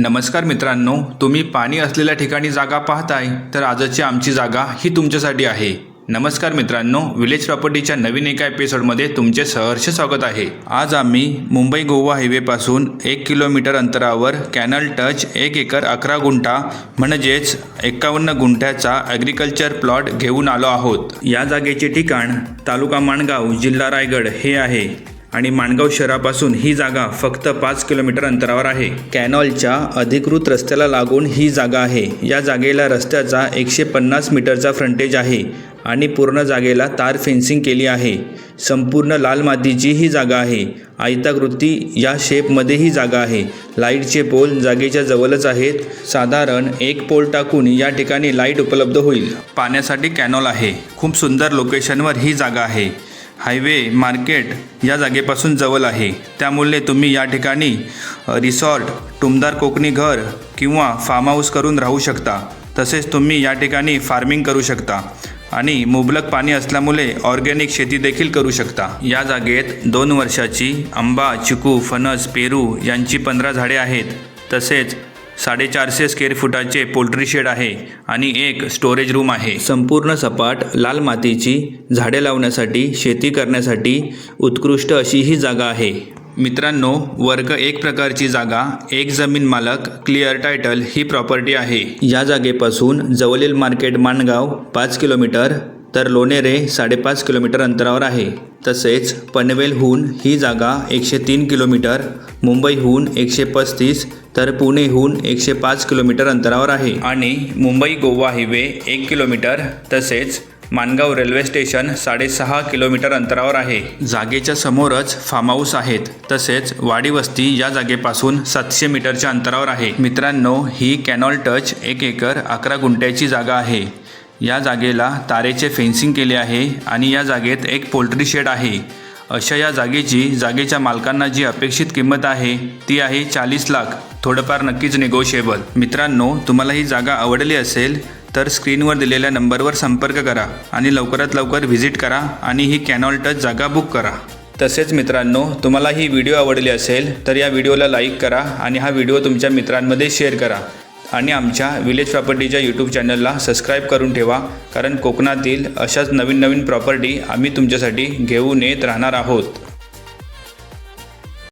नमस्कार मित्रांनो तुम्ही पाणी असलेल्या ठिकाणी जागा पाहताय तर आजची आमची जागा ही तुमच्यासाठी आहे. नमस्कार मित्रांनो विलेज प्रॉपर्टीच्या नवीन एका एपिसोडमध्ये तुमचे सहर्ष स्वागत आहे. आज आम्ही मुंबई गोवा हायवेपासून एक किलोमीटर अंतरावर कॅनल टच एक एकर अकरा गुंठा म्हणजेच एकावन्न गुंठ्याचा ॲग्रिकल्चर प्लॉट घेऊन आलो आहोत. या जागेचे ठिकाण तालुका माणगाव जिल्हा रायगड हे आहे. आणि माणगाव शहरापासून ही जागा फक्त पाच किलोमीटर अंतरावर आहे. कॅनॉलच्या अधिकृत रस्त्याला लागून ही जागा आहे. या जागेला रस्त्याचा एकशे पन्नास मीटरचा फ्रंटेज आहे आणि पूर्ण जागेला तार फेन्सिंग केली आहे. संपूर्ण लाल मातीची ही जागा आहे. आयताकृती या शेपमध्ये ही जागा आहे. लाईटचे पोल जागेच्या जवळच आहेत. साधारण एक पोल टाकून या ठिकाणी लाइट उपलब्ध होईल. पाण्यासाठी कॅनॉल आहे. खूप सुंदर लोकेशनवर ही जागा आहे. हायवे मार्केट या जागेपासून जवळ आहे. त्यामुळे तुम्ही या ठिकाणी रिसॉर्ट टुमदार कोकणी घर किंवा फार्म हाऊस करून राहू शकता. तसेच तुम्ही या ठिकाणी फार्मिंग करू शकता आणि मुबलक पाणी असल्यामुळे ऑर्गॅनिक शेती देखील करू शकता. या जागेत दोन वर्षाची आंबा चिकू फणस पेरू यांची पंधरा झाडे आहेत. तसेच साडेचारशे स्क्वेअर फुटाचे पोल्ट्री शेड आहे आणि एक स्टोरेज रूम आहे. संपूर्ण सपाट लाल मातीची झाडे लावण्यासाठी शेती करण्यासाठी उत्कृष्ट अशी ही जागा आहे. मित्रांनो वर्ग एक प्रकारची जागा एक जमीन मालक क्लिअर टायटल ही प्रॉपर्टी आहे. या जागेपासून जवळील मार्केट माणगाव पाच किलोमीटर तर लोणेरे साडेपाच किलोमीटर अंतरावर आहे. तसेच पनवेलहून ही जागा एकशे तीन किलोमीटर मुंबईहून एकशे पस्तीस तर पुणेहून एकशे पाच किलोमीटर अंतरावर आहे. आणि मुंबई गोवा हायवे एक किलोमीटर तसेच मानगाव रेल्वे स्टेशन साडेसहा किलोमीटर अंतरावर आहे. जागेच्या समोरच फार्म हाऊस आहेत. तसेच वाडी वस्ती या जागेपासून सातशे मीटरच्या अंतरावर आहे. मित्रांनो ही कॅनॉल टच एक एकर अकरा गुंठ्याची जागा आहे. या जागेला तारेचे फेन्सिंग केले आहे आणि या जागेत एक पोल्ट्री शेड आहे. अशा या जागेची जागेच्या मालकांना जी अपेक्षित किंमत आहे ती आहे चाळीस लाख. थोडंफार नक्कीच निगोशिएबल मित्रांनो तुम्हाला ही जागा आवडली असेल तर स्क्रीनवर दिलेल्या नंबरवर संपर्क करा आणि लवकरात लवकर व्हिजिट करा आणि ही कॅनॉल टच जागा बुक करा. तसेच मित्रांनो तुम्हाला ही व्हिडिओ आवडली असेल तर या व्हिडिओला लाईक करा आणि हा व्हिडिओ तुमच्या मित्रांमध्ये शेअर करा. आणि आमच्या विलेज प्रॉपर्टीच्या यूट्यूब चॅनलला सबस्क्राईब करून ठेवा कारण कोकणातील अशाच नवीन नवीन प्रॉपर्टी आम्ही तुमच्यासाठी घेऊन येत राहणार आहोत.